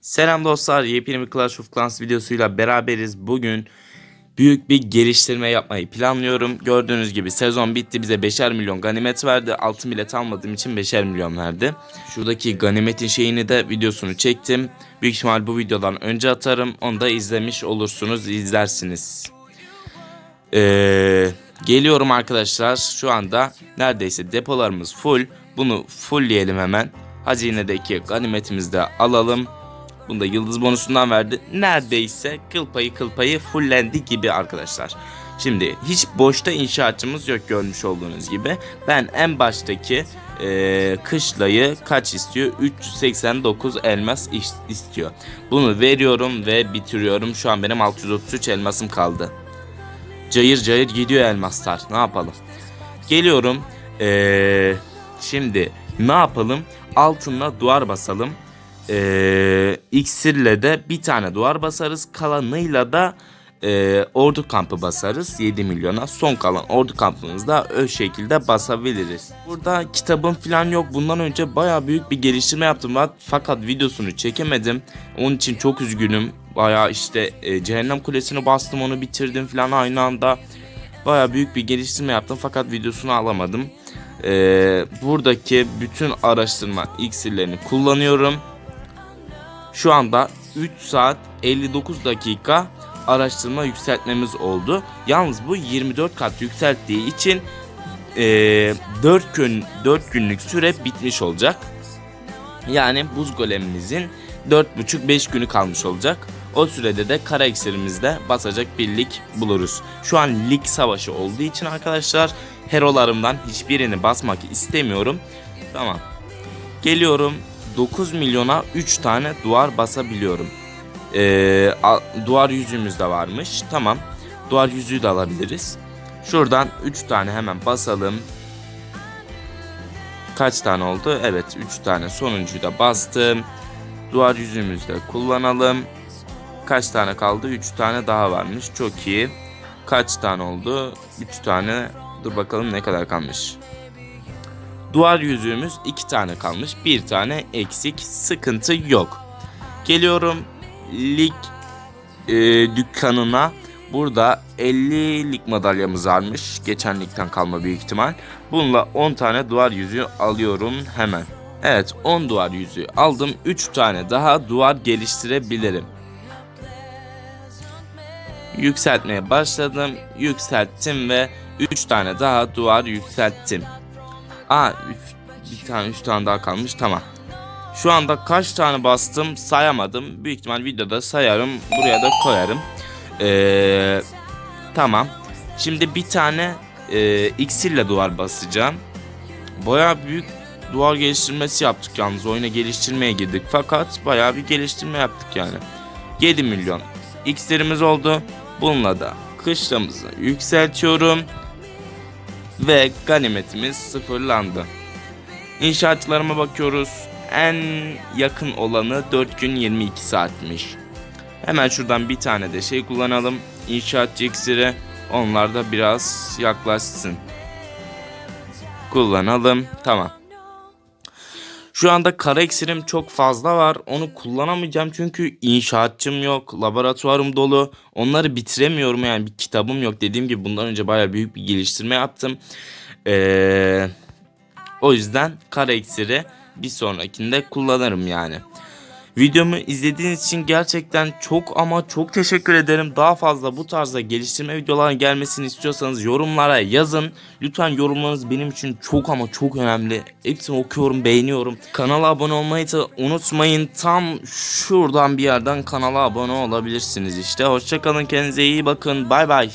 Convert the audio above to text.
Selam dostlar, yepyeni bir Clash of Clans videosuyla beraberiz. Bugün büyük bir geliştirme yapmayı planlıyorum. Gördüğünüz gibi sezon bitti bize 5'er milyon ganimet verdi. Altın bilet almadığım için 5'er milyon verdi. Şuradaki ganimetin şeyini de videosunu çektim. Büyük ihtimal bu videodan önce atarım. Onu da izlemiş olursunuz, izlersiniz. Ee, geliyorum arkadaşlar. Şu anda neredeyse depolarımız full. Bunu fullleyelim hemen. Hazinedeki ganimetimizi de alalım. Bunu da yıldız bonusundan verdi. Neredeyse kıl payı kıl payı fullendi gibi arkadaşlar. Şimdi hiç boşta inşaatçımız yok görmüş olduğunuz gibi. Ben en baştaki eee kışlayı kaç istiyor? 389 elmas is- istiyor. Bunu veriyorum ve bitiriyorum. Şu an benim 633 elmasım kaldı. Cayır cayır gidiyor elmaslar. Ne yapalım? Geliyorum. Eee, şimdi ne yapalım? Altınla duvar basalım. Eee iksirle de bir tane duvar basarız. Kalanıyla da eee, ordu kampı basarız 7 milyona. Son kalan ordu kampımızı da o şekilde basabiliriz. Burada kitabım falan yok. Bundan önce baya büyük bir geliştirme yaptım. Fakat videosunu çekemedim. Onun için çok üzgünüm. Baya işte e, cehennem kulesini bastım onu bitirdim falan aynı anda. Baya büyük bir geliştirme yaptım fakat videosunu alamadım. Ee, buradaki bütün araştırma iksirlerini kullanıyorum. Şu anda 3 saat 59 dakika araştırma yükseltmemiz oldu. Yalnız bu 24 kat yükselttiği için e, 4 gün 4 günlük süre bitmiş olacak. Yani buz golemimizin 4,5-5 günü kalmış olacak. O sürede de kara iksirimizde basacak bir lig buluruz. Şu an lig savaşı olduğu için arkadaşlar herolarımdan hiçbirini basmak istemiyorum. Tamam. Geliyorum 9 milyona 3 tane duvar basabiliyorum. Ee, a- duvar yüzüğümüz de varmış. Tamam. Duvar yüzüğü de alabiliriz. Şuradan 3 tane hemen basalım. Kaç tane oldu? Evet 3 tane sonuncuyu da bastım. Duvar yüzüğümüzü de kullanalım. Kaç tane kaldı? 3 tane daha varmış. Çok iyi. Kaç tane oldu? 3 tane. Dur bakalım ne kadar kalmış. Duvar yüzüğümüz 2 tane kalmış. Bir tane eksik. Sıkıntı yok. Geliyorum lig e, dükkanına. Burada 50 lig madalyamız varmış. Geçen ligden kalma büyük ihtimal. Bununla 10 tane duvar yüzüğü alıyorum hemen. Evet 10 duvar yüzüğü aldım. 3 tane daha duvar geliştirebilirim. Yükseltmeye başladım. Yükselttim ve 3 tane daha duvar yükselttim. Aa üç- bir tane 3 tane daha kalmış tamam. Şu anda kaç tane bastım sayamadım. Büyük ihtimal videoda sayarım. Buraya da koyarım. Ee, tamam. Şimdi bir tane e, iksirle duvar basacağım. Baya büyük duvar geliştirmesi yaptık yalnız. Oyuna geliştirmeye girdik. Fakat baya bir geliştirme yaptık yani. 7 milyon iksirimiz oldu. Bununla da kışlamızı yükseltiyorum. Ve ganimetimiz sıfırlandı. İnşaatçılarıma bakıyoruz. En yakın olanı 4 gün 22 saatmiş. Hemen şuradan bir tane de şey kullanalım. İnşaatçı iksiri. Onlar da biraz yaklaşsın. Kullanalım. Tamam. Şu anda kara iksirim çok fazla var. Onu kullanamayacağım çünkü inşaatçım yok. Laboratuvarım dolu. Onları bitiremiyorum yani bir kitabım yok. Dediğim gibi bundan önce baya büyük bir geliştirme yaptım. Ee, o yüzden kara iksiri bir sonrakinde kullanırım yani. Videomu izlediğiniz için gerçekten çok ama çok teşekkür ederim. Daha fazla bu tarzda geliştirme videoların gelmesini istiyorsanız yorumlara yazın. Lütfen yorumlarınız benim için çok ama çok önemli. Hepsini okuyorum, beğeniyorum. Kanala abone olmayı da unutmayın. Tam şuradan bir yerden kanala abone olabilirsiniz işte. Hoşçakalın, kendinize iyi bakın. Bay bay.